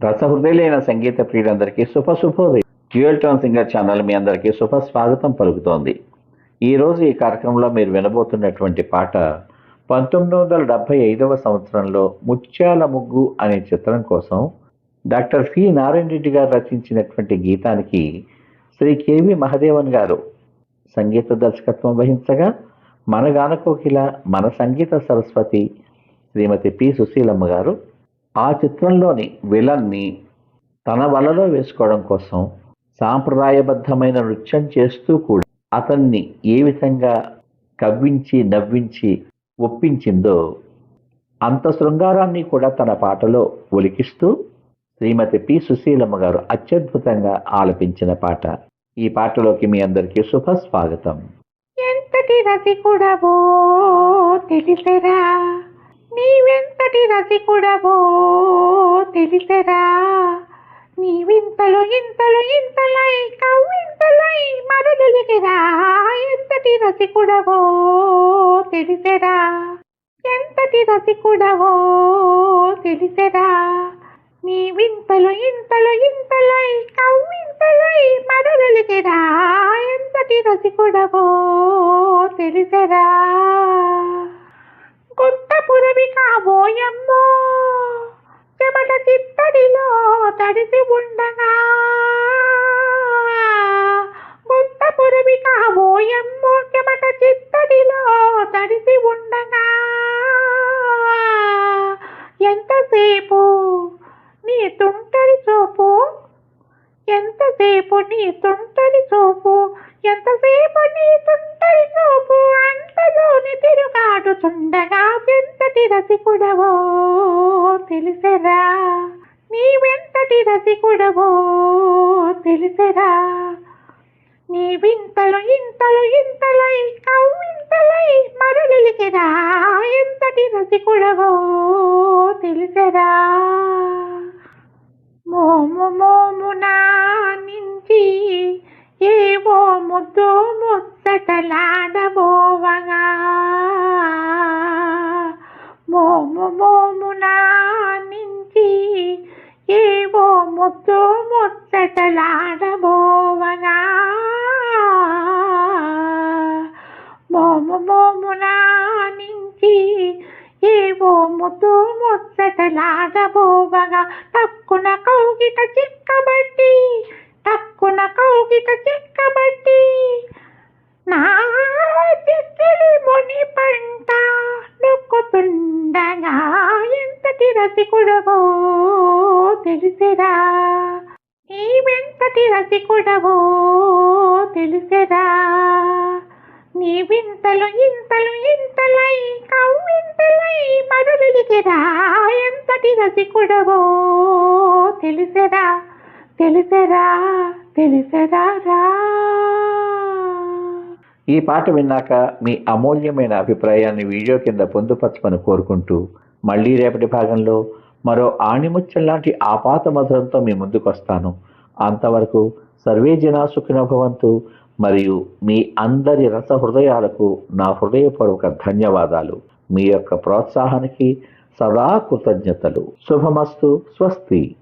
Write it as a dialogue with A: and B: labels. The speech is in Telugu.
A: రసహృదయులైన సంగీత ప్రియులందరికీ శుభ శుభోదయం. డ్యూయల్ టోన్ సింగర్ ఛానల్ మీ అందరికీ శుభ స్వాగతం పలుకుతోంది. ఈరోజు ఈ కార్యక్రమంలో మీరు వినబోతున్నటువంటి పాట పంతొమ్మిది వందల డెబ్బై ఐదవ సంవత్సరంలో ముత్యాల ముగ్గు అనే చిత్రం కోసం డాక్టర్ సి నారాయణ రెడ్డి గారు రచించినటువంటి గీతానికి శ్రీ కేవి మహదేవన్ గారు సంగీత దర్శకత్వం వహించగా మన గానకోకిల మన సంగీత సరస్వతి శ్రీమతి పి సుశీలమ్మ గారు ఆ చిత్రంలోని విలన్ని తన వలలో వేసుకోవడం కోసం సాంప్రదాయబద్ధమైన నృత్యం చేస్తూ కూడా అతన్ని ఏ విధంగా కవ్వించి నవ్వించి ఒప్పించిందో అంత శృంగారాన్ని కూడా తన పాటలో ఒలికిస్తూ శ్రీమతి పి. సుశీలమ్మ గారు అత్యద్భుతంగా ఆలపించిన పాట. ఈ పాటలోకి మీ అందరికీ శుభ స్వాగతం.
B: ఎంతటి రతి కూడా తెలిసరా? నీవెంతటి రసికుడవో నీ నీవింతలు ఇంతలు ఇంతలై కవ్వింతలై మరుదలిగిరా? ఎంతటి రసికుడవో తెలిసరా? ఎంతటి రసికుడవో నీ నీవింతలు ఇంతలు ఇంతలై కవ్వింతలై మరుదలిగిరా? ఎంతటి రసికుడవో తెలిసెరా? కొత్త ఓయమ్మో! చెమట చిత్తడిలో తడిసి ఉండగా. కొత్త పురవి కాబోయమ్మో చెమట చిత్తడిలో తడిసి ఉండగా. ఎంతసేపు నీ తుంటరి చూపు? ఎంతసేపు నీ తుంటరి చూపు? ఎంతసేపు నీ తుంటరి చూపు? తిరుగాడుచుండగా ఎంతటి రసికుడవో తెలిసెరా? నీవెంతటి రసికుడవో తెలిసెరా? నీ వింతలు ఇంతలు ఇంతలై కవ్వింతలై మరలిగిరా ఎంతటి రసికుడవో తెలిసెరా? మోము మోమునా నుంచి ఏవో ముద్దోము ముచ్చటలాడబోవగా మోము మోమునా నుంచి ఏవో ముద్దు ముచ్చటలాడబోవగా టక్కున కౌగిట చిక్కబట్టి టక్కున కౌగిట చిక్కబట్టి నా చిక్కిలి ముని పంట నొక్కుతుండగా ఎంతటి రసికుడవో తెలిసిరా ఈ వెంతటి రసికుడవో తెలిసిరా నీ వింతలు ఇంతలు ఇంతలై కవ్వింతలై మరులిగిరా ఎంతటి రసికుడవో తెలిసెరా తెలిసెరా తెలిసెరా రా?
A: ఈ పాట విన్నాక మీ అమూల్యమైన అభిప్రాయాన్ని వీడియో కింద పొందుపరచమని కోరుకుంటూ మళ్ళీ రేపటి భాగంలో మరో ఆణిముత్యం లాంటి ఆపాత మధురంతో మీ ముందుకు వస్తాను. అంతవరకు సర్వే జనా సుఖినభవంతు మరియు మీ అందరి రస హృదయాలకు నా హృదయపూర్వక ధన్యవాదాలు. మీ యొక్క ప్రోత్సాహానికి సదా కృతజ్ఞతలు. శుభమస్తు. స్వస్తి.